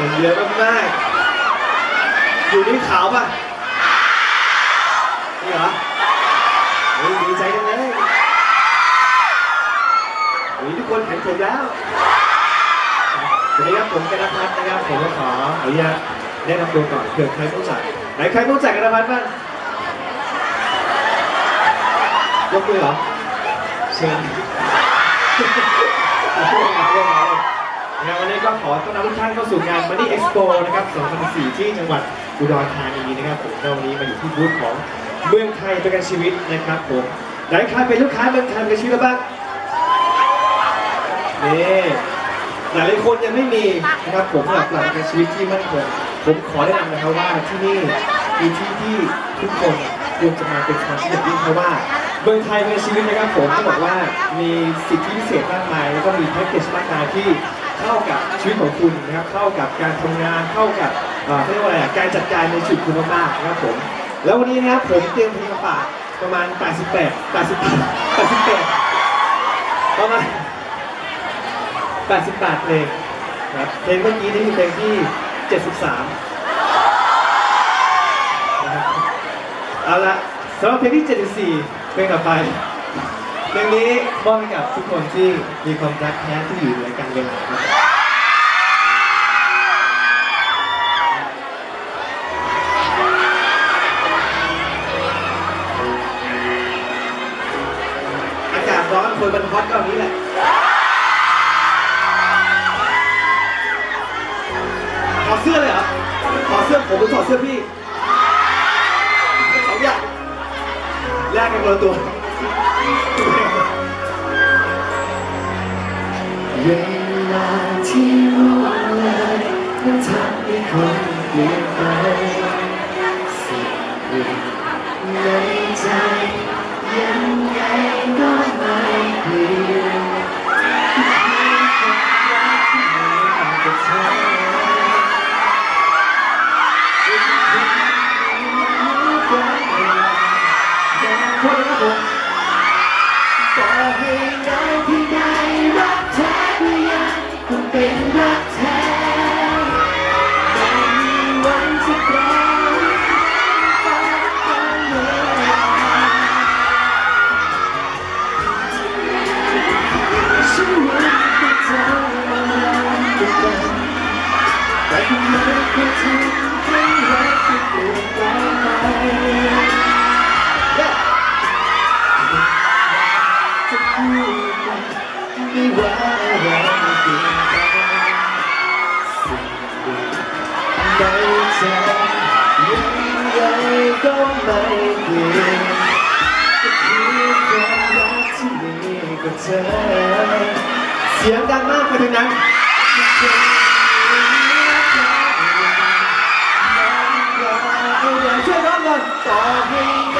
คนเยอะมากๆอยู่นี่ขาวป่ะนี่เหรอเฮ้ยดีใจจังเลยเฮ้ทุกคนเห็นผมแล้วสวัสดีครับผมกนพัฒน์นะครับผมก็ขออนุญาตแนะนำตัวก่อนเผื่อใครไม่รู้จักไหนใครไม่รู้จักกนพัฒน์บ้างยกมือเหรอเชิญ งานวันนี้ก็ขอต้อนรับทุกท่านเข้าสู่งาน Money Expo นะครับ 2014ที่จังหวัดอุดรธานีนะครับผมแล้ววันนี้มาอยู่ที่บูธของเมืองไทยประกันชีวิตนะครับผมหลายใครเป็นลูกค้าเมืองไทยประกันชีวิตแล้วบ้างนี่หลายคนยังไม่มีนะครับผมหรับหลักประกันชีวิตที่มั่นคงผมขอแนะนำนะครับว่าที่นี่มีที่ที่ทุกคนควรจะมาเป็นสมาชิกอย่างยิ่งเพราะว่าเมืองไทยประกันชีวิตนะครับผมต้องบอกว่ามีสิทธิพิเศษมากมายแล้วก็มีแพ็กเกจมากมายที่ เข้ากับชีวิตของคุณนะครับเข้ากับการทำงานเข้ากับเอ่อเขาเรียกว่าอะไรการจัดการในชีวิตคุณมากๆนะครับผมแล้ววันนี้นะครับผมเตรียมเพลงมาฝากประมาณ 88 88 88ประมาณ88เพลงนะครับเพลงเมื่อกี้นี่คือเพลงที่ 73นะครับเอาละสำหรับเพลงที่ 74เพลงต่อไป เพลงนี้มอบให้กับทุกคนที่มีความรักแท้ที่อยู่ในการเวลาครับอากาศร้อนคนมันฮอตก็แบบนี้แหละ ถอดเสื้อเลยเหรอถอดเสื้อผมหรือถอดเสื้อพี่สองอย่างแลกกันคนละตัว เวลาที่รู้เลยมันทำให้คนเปลี่ยนไป ในใจยังไงก็ไม่เปลี่ยนคือความรักที่มีกับเธอเสียงดังมากไปถึงนั้นเอาเดี๋ยวช่วยร้องก่อนต่อให้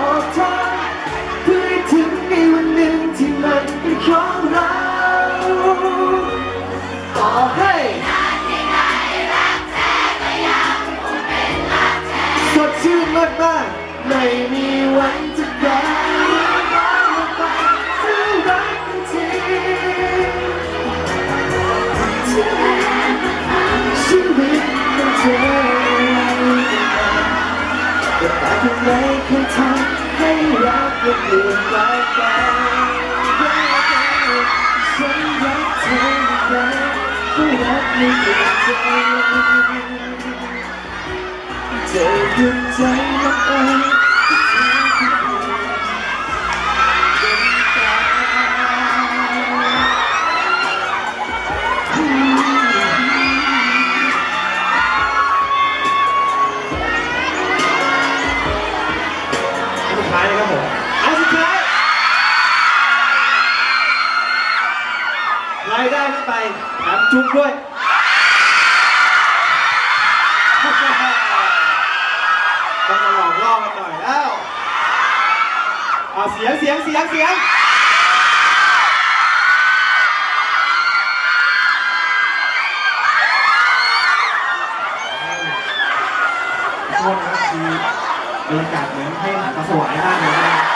ออกทางเพื่อให้ถึงในวันหนึ่งที่มันเป็นของเราต่อให้สดชื่นมากมากไม่มี กมันเปลี่ยนแปลงไปฉันรักเธอย่างไรก็รักไม่เปลี่ยนใจจะหยุดใจมันเอ ได้ไม่ไปแถมจุ๊บด้วย ต้องมาหลอกล่อกันหน่อยแล้วเอาเสียงเสียงเสียงเสียงโทษนะครับคือบรรยากาศเหมือนให้หนังกระสวายมากเลยนะ